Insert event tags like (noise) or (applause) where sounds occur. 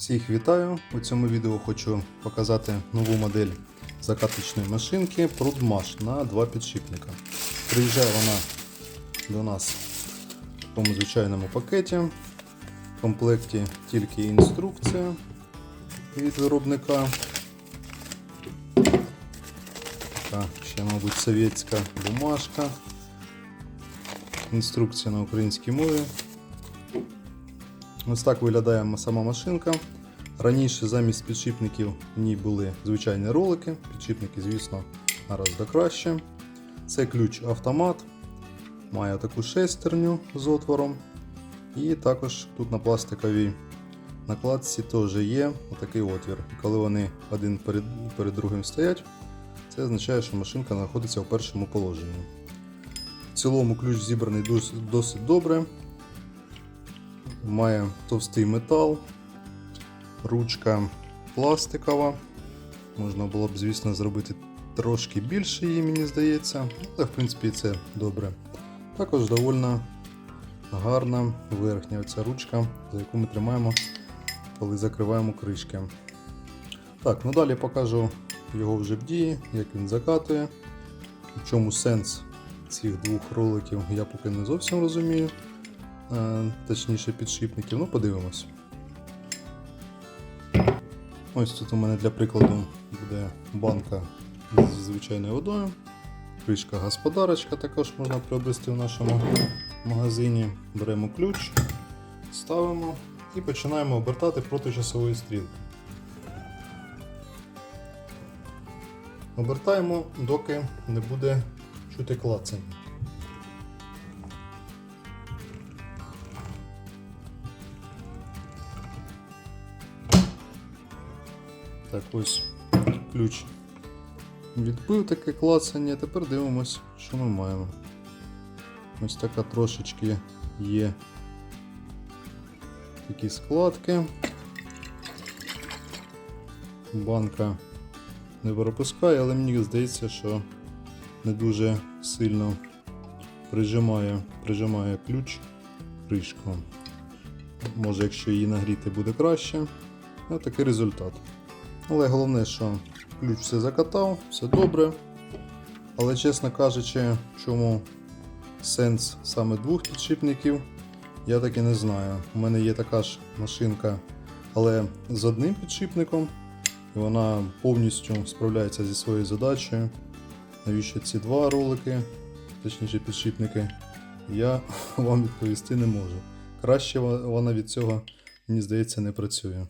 Всіх вітаю! У цьому відео хочу показати нову модель закаточної машинки Prudmash на два підшипника. Приїжджає вона до нас в такому звичайному пакеті. В комплекті тільки інструкція від виробника. Така ще, мабуть, совєтська бумажка. Інструкція на українській мові. Ось так виглядає сама машинка. Раніше замість підшипників в ній були звичайні ролики. Підшипники, звісно, наразі краще. Це ключ автомат. Має таку шестерню з отвором. І також тут на пластиковій накладці теж є такий отвір. Коли вони один перед, перед другим стоять, це означає, що машинка знаходиться у першому положенні. В цілому ключ зібраний досить добре. Має товстий метал, ручка пластикова. Можна було б, звісно, зробити трошки більше її, мені здається, але в принципі це добре. Також доволі гарна верхня оця ручка, за яку ми тримаємо, коли закриваємо кришки. Так, ну далі покажу його вже в дії, як він закатує. В чому сенс цих двох роликів, я поки не зовсім розумію. Е, точніше підшипників, ну подивимось. Ось тут у мене для прикладу буде банка зі звичайною водою. Кришка господарочка також можна приобрести в нашому магазині. Беремо ключ, ставимо і починаємо обертати проти часової стрілки. Обертаємо, доки не буде чути клацання. Так, ось ключ відбив таке клацання. Тепер дивимось, що ми маємо. Ось така трошечки є такі складки. Банка не пропускає, але мені здається, що не дуже сильно прижимає, прижимає ключ кришку. Може, якщо її нагріти, буде краще. Ось такий результат. Але головне, що ключ все закатав, все добре. Але, чесно кажучи, чому сенс саме двох підшипників, я таки не знаю. У мене є така ж машинка, але з одним підшипником. І вона повністю справляється зі своєю задачею. Навіщо ці два ролики, точніше підшипники, я (laughs) вам відповісти не можу. Краще вона від цього, мені здається, не працює.